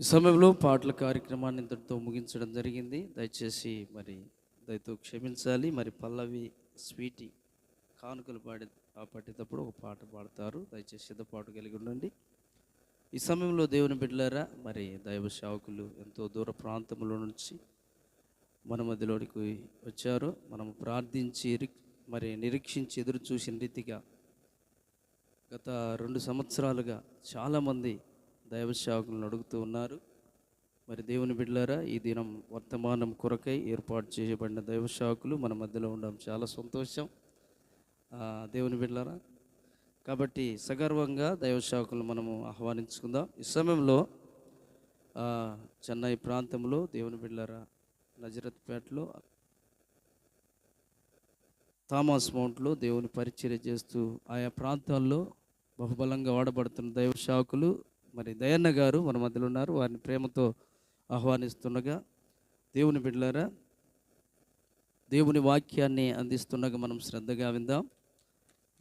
ఈ సమయంలో పాటల కార్యక్రమాన్ని ఇంతటితో ముగించడం జరిగింది. దయచేసి మరి దయతో క్షమించాలి. మరి పల్లవి స్వీటీ కానుకలు పాడే ఆ పట్టేటప్పుడు ఒక పాట పాడతారు. దయచేసి సిద్ధపాటు కలిగి ఉండండి. ఈ సమయంలో దేవుని బిడ్డలారా మరి దైవ సేవకులు ఎంతో దూర ప్రాంతంలో నుంచి మన మధ్యలోనికి వచ్చారు. మనం ప్రార్థించి మరి నిరీక్షించి ఎదురు చూసిన రీతిగా గత రెండు సంవత్సరాలుగా చాలామంది దైవ సేవకులను అడుగుతూ ఉన్నారు. మరి దేవుని బిడ్డలారా ఈ దినం వర్తమానం కొరకై ఏర్పాటు చేయబడిన దైవ సేవకులు మన మధ్యలో ఉండడం చాలా సంతోషం. దేవుని బిడ్డలారా కాబట్టి సగర్వంగా దైవ సేవకులను మనము ఆహ్వానించుకుందాం. ఈ సమయంలో చెన్నై ప్రాంతంలో దేవుని బిడ్డలారా నజరత్పేటలో థామస్ మౌంట్లో దేవుని పరిచర్య చేస్తూ ఆయా ప్రాంతాల్లో బహుబలంగా వాడబడుతున్న దైవ సేవకులు మరి దయన్న గారు మన మధ్యలో ఉన్నారు. వారిని ప్రేమతో ఆహ్వానిస్తుండగా దేవుని బిడ్డలారా దేవుని వాక్యాన్ని అందిస్తుండగా మనం శ్రద్ధగా విందాం.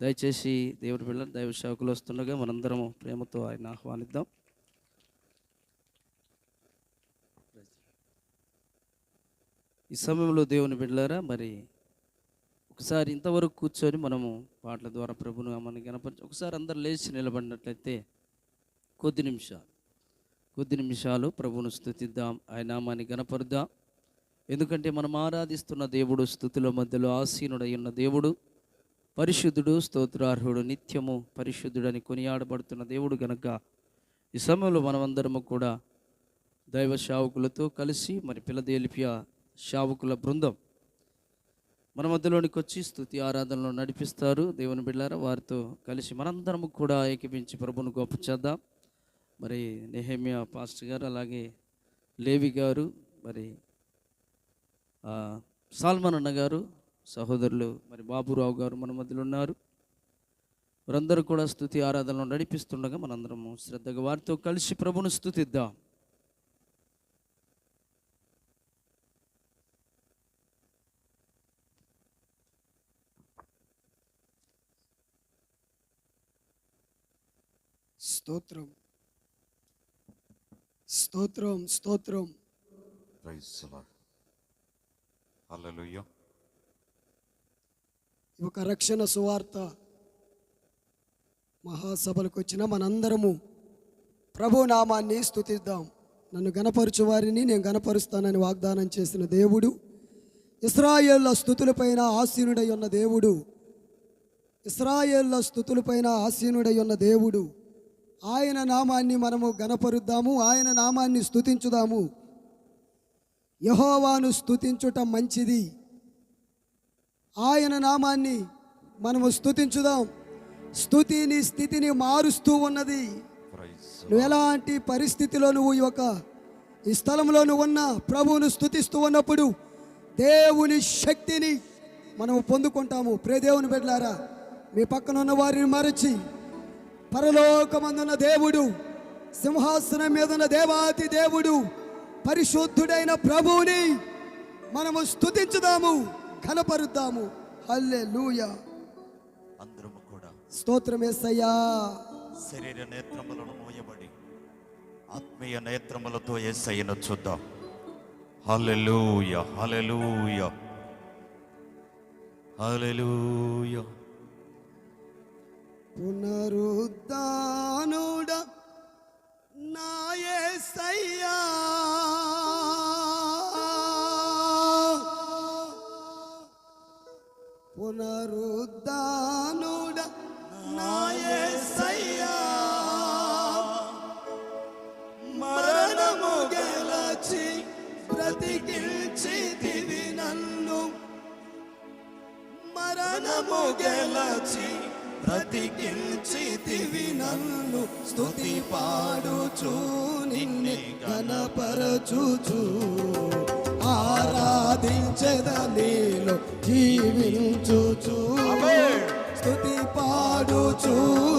దయచేసి దేవుని బిడ్డ దైవ సేవకులు వస్తుండగా మనందరం ప్రేమతో ఆయన ఆహ్వానిద్దాం. ఈ సమయంలో దేవుని బిడ్డలారా మరి ఒకసారి ఇంతవరకు కూర్చొని మనము పాటల ద్వారా ప్రభును మనం కనపరిచి ఒకసారి అందరు లేచి నిలబడినట్లయితే కొద్ది నిమిషాలు. కొద్ది నిమిషాలు ప్రభువును స్థుతిద్దాం ఆయన నామాన్ని గనపరుద్దాం ఎందుకంటే మనం ఆరాధిస్తున్న దేవుడు స్థుతుల మధ్యలో ఆసీనుడై ఉన్న దేవుడు పరిశుద్ధుడు స్తోత్రార్హుడు నిత్యము పరిశుద్ధుడని కొనియాడబడుతున్న దేవుడు గనక ఈ సమయంలో మనమందరము కూడా దైవ శావకులతో కలిసి మరి పిలదేలిపియ శావకుల బృందం మన మధ్యలోనికి వచ్చి స్థుతి ఆరాధనలో నడిపిస్తారు. దేవుని బిళ్ళారా వారితో కలిసి మనందరము కూడా ఏకీపించి ప్రభును గొప్ప చేద్దాం. మరి నెహమియా పాస్టర్ గారు అలాగే లేవి గారు మరి సాల్మన్ అన్న గారు సహోదరులు మరి బాబురావు గారు మన మధ్యలో ఉన్నారు. వారందరూ కూడా స్థుతి ఆరాధనలు నడిపిస్తుండగా మనందరము శ్రద్ధగా వారితో కలిసి ప్రభును స్థుతిద్దాం. స్తోత్రం. స్తోత్రం స్తోత్రం. ఒక రక్షణ సువార్త మహాసభలకు వచ్చిన మనందరము ప్రభు నామాన్ని స్తుతిద్దాం. నన్ను గణపరచు వారిని నేను గణపరుస్తానని వాగ్దానం చేసిన దేవుడు ఇస్రాయేళ్ళ స్థుతులపైన ఆసీనుడై ఉన్న దేవుడు ఇస్రాయేళ్ళ స్థుతులపైన ఆసీనుడై ఉన్న దేవుడు ఆయన నామాన్ని మనము గణపరుద్దాము ఆయన నామాన్ని స్థుతించుదాము యహోవాను స్థుతించుట మంచిది. ఆయన నామాన్ని మనము స్థుతించుదాం స్థుతి నీ స్థితిని మారుస్తూ ఉన్నది. నువ్వు ఎలాంటి పరిస్థితిలో నువ్వు ఈ యొక్క ఈ స్థలంలో నువ్వు ఉన్న ప్రభువును స్థుతిస్తూ ఉన్నప్పుడు దేవుని శక్తిని మనము పొందుకుంటాము. ప్రే దేవుని బిడ్డలారా మీ పక్కన ఉన్న వారిని మరచి పరలోకమందున్న దేవుడు సింహాసనం మీద ఉన్న దేవాతి దేవుడు పరిశుద్ధుడైన ప్రభువుని మనము స్తుతించుదాము కనపరుద్దాము. హల్లే అందరము కూడా స్తోత్రమేసయ్యా శరీర నేత్రములను మూయబడి ఆత్మీయ నేత్రములతో యేసయ్యను చూద్దాం. హల్లెలూయా హల్లెలూయా. హల్లెలూయా. పునరుద్ధానుడ నాయ సయ్యా గణపరచుచు ఆరాధించద నీలో జీవించుచు. స్తుతి పాడుచు.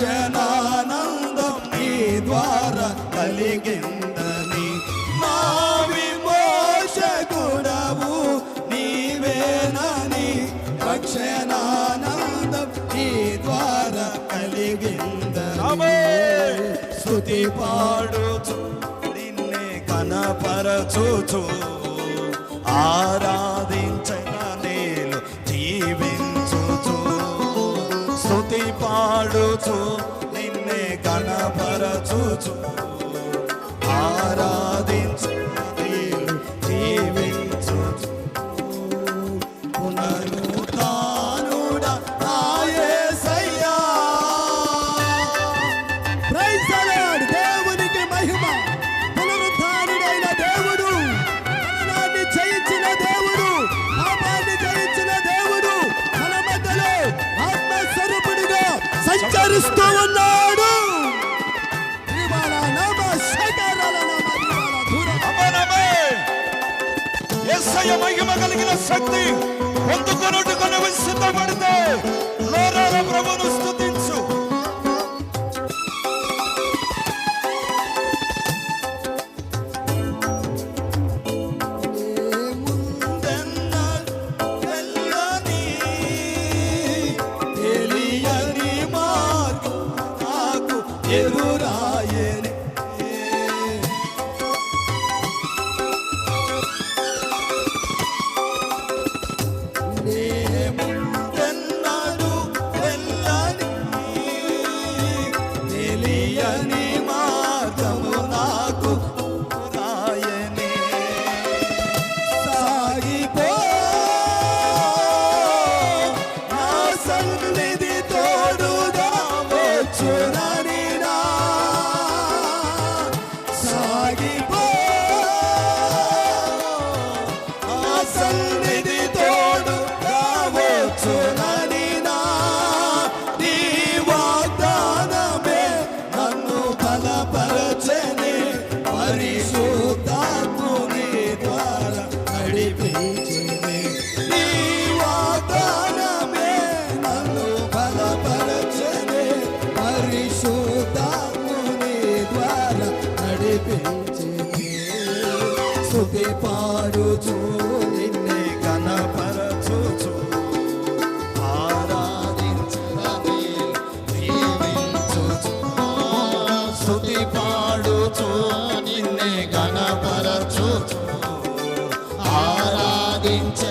దర్శనానందం నీ ద్వారా కలిగిందని నా విమోషకుడవు నీవేనని రక్షణానందం నీ ద్వారా కలిగిందని స్థుతి పాడుచు నిన్నే కనపరచుచు ఆరా గణపరచుచు నిన్నే గణపరచుచు. మారుస్తూ ఉన్నాడు. మహిమ కలిగిన శక్తి పొందుకొనుటకు నువ్వు సిద్ధపడితే ప్రభును స్థుతి been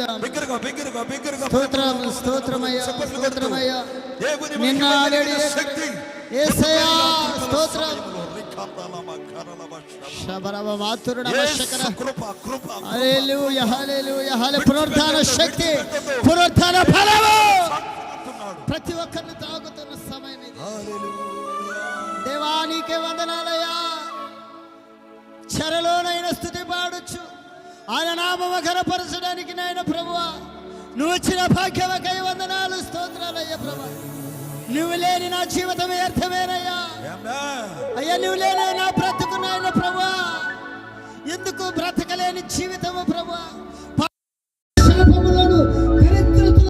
గణపరుద్దాం బిగ్గరగా బిగ్గరగా బిగ్గరగా స్తోత్రం స్తోత్రమయ్యా చప్పట్లు కొడుతూ స్తోత్రమయ్యా దేవుని నిన్న ఆల్రెడీ శక్తి. యేసయ్యా స్తోత్రం. పునరుద్ధాన శక్తి పునరుద్ధాన ఫలము ప్రతి ఒక్కరిని తాగుతున్న సమయం దేవానికి వందనాలయ్యా. చెరలోనైన స్థుతి పాడొచ్చు ఆయన నామము ఘనపరచడానికి నాయన ప్రభు నువ్వు ఇచ్చిన భాగ్యమకై వందనాలు స్తోత్రాలయ్యా ప్రభు. నువ్వు లేని నా జీవితం వ్యర్థమేనయ్యా. అయ్యా నువ్వు లేని నా బ్రతుకు నాయన ప్రభు ఎందుకు బ్రతకలేని జీవితము ప్రభు